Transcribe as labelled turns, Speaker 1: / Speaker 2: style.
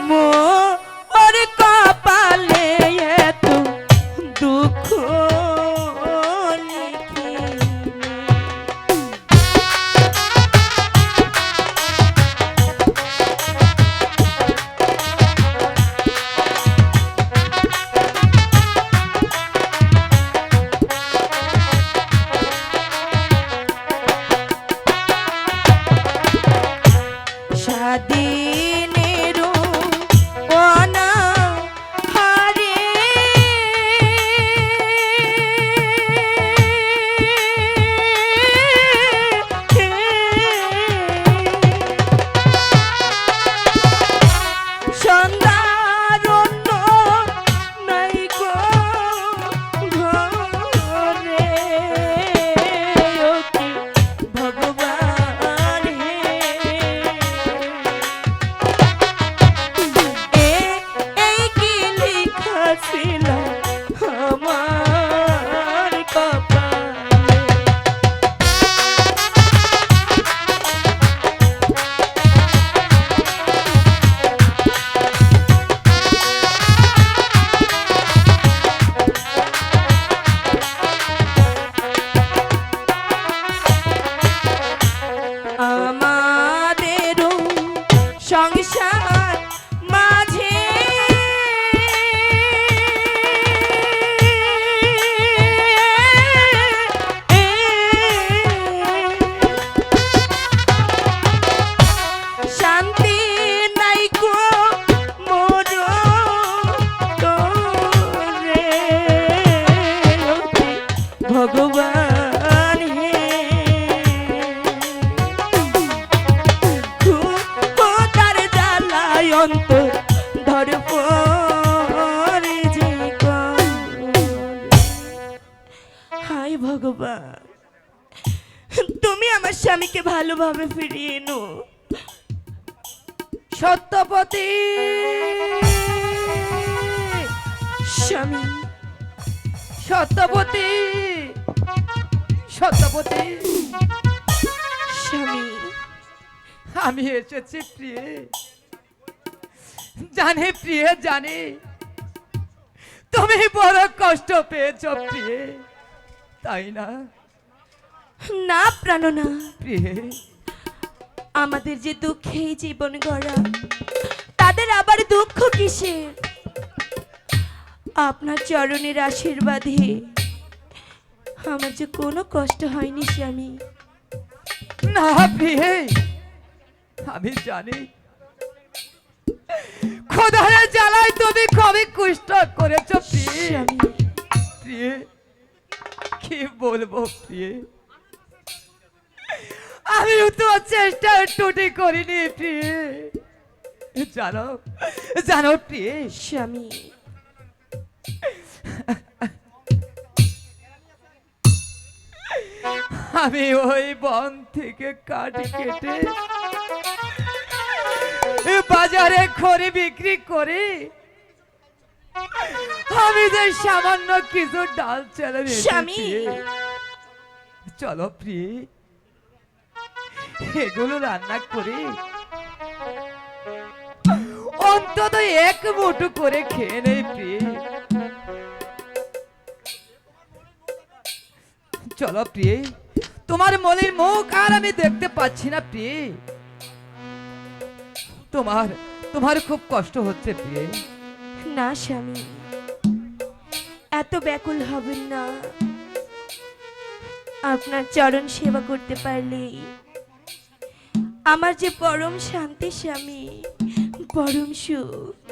Speaker 1: মোর সংসার মাঝে অন্তর ধর হাই ভগবান, তুমি আমার স্বামীকে ভালোভাবে ফিরিয়ে এনো। সত্যপতি স্বামী সত্যপতি সত্যপতি স্বামী।
Speaker 2: আমি এসেছি প্রিয়ে। জানি প্রিয়ে জানি। তুমি বড় কষ্ট পেয়েছ প্রিয়ে তাই না?
Speaker 1: না প্রাণনা।
Speaker 2: প্রিয়ে।
Speaker 1: আমাদের যে দুঃখে জীবন গড়া তাদের আবার দুঃখ কিসের? আপনার চরণের আশীর্বাদে আমার যে কোনো কষ্ট হয়নি স্বামী।
Speaker 2: না প্রিয়ে। আমি জানি খোদারে জ্বালায় তুমি কবে কুষ্ট করেছ প্রিয়ে। কি বলব প্রিয়ে? আমি তো চেষ্টা টুটি করিনি প্রিয়ে। জানো জানো প্রিয়ে?
Speaker 1: স্বামী।
Speaker 2: আমি ওই বন থেকে কাঠ কেটে বাজারে খড়ি বিক্রি করে। আমি যে সামান্য কিছু ডাল চালে
Speaker 1: স্বামী।
Speaker 2: চলো প্রিয়ে এগুলো রান্না করে। অন্তত এক মুঠো করে খেয়ে নেই প্রিয়ে চলো প্রিয়ে তোমার মনের মুখ আর আমি দেখতে পাচ্ছি না প্রিয়ে তোমার তোমার খুব কষ্ট হচ্ছে প্রিয়ে।
Speaker 1: না স্বামী, এত ব্যাকুল হবেন না। আপনার চরণ সেবা করতে পারলে আমার যে পরম শান্তি স্বামী, পরম সুখ